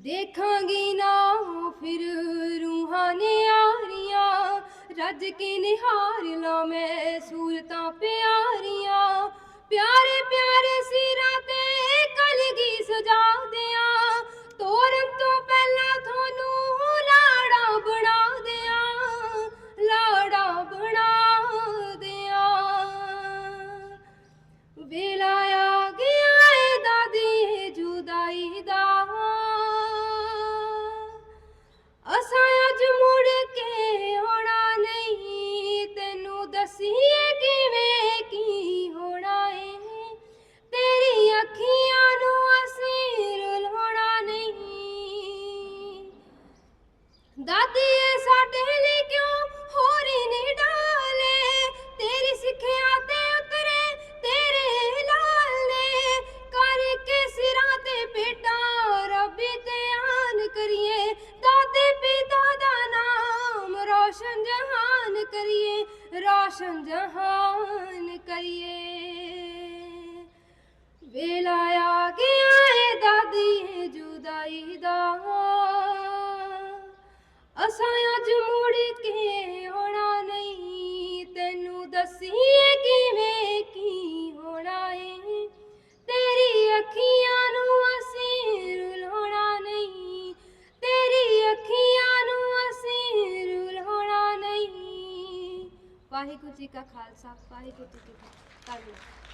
ਦੇਖਾਂਗੀ ਨਾ ਫਿਰ ਰੂਹਾਂ ਨੇ ਆਰੀਆਂ। ਰੱਜ ਕੇ ਨਿਹਾਰ ਲਾ ਮੈਂ ਸੂਰਤਾਂ ਪਿਆਰੀਆਂ। ਪਿਆਰੇ ਪਿਆਰੇ ਕਿਵੇਂ ਕੀ ਹੋਣਾ ਏ? ਤੇਰੀ ਅੱਖੀਆਂ ਨੂੰ ਅਸੀਂ ਰੁਲਾਉਣਾ ਨਹੀਂ। ਦਾਦੀ ਏ, ਸਾਡੇ ਲਈ ਕਿਉਂ ਹੋਰੀ ਨੇ ਡਾਲੇ? ਤੇਰੀ ਸਿੱਖਿਆ ਤੇ ਉਤਰੇ, ਤੇਰੇ ਲਾਲ। ਨੇ ਕਰਕੇ ਸਿਰਾਂ ਤੇ ਪੇਟਾਂ ਰੱਬੀ ਤੇ ਆਨ ਕਰੀਏ। ਦਾਦੇ ਪਿਤਾ ਦਾ ਨਾਮ ਰੋਸ਼ਨ ਜਹਾਨ ਕਰੀਏ ਰੋਸ਼ਨ ਜਹਾਨ ਕਰੀਏ ਵਾਹਿਗੁਰੂ ਜੀ ਕਾ ਖਾਲਸਾ ਵਾਹਿਗੁਰੂ ਜੀ ਕੀ ਫਤਿਹ। ਧੰਨਵਾਦ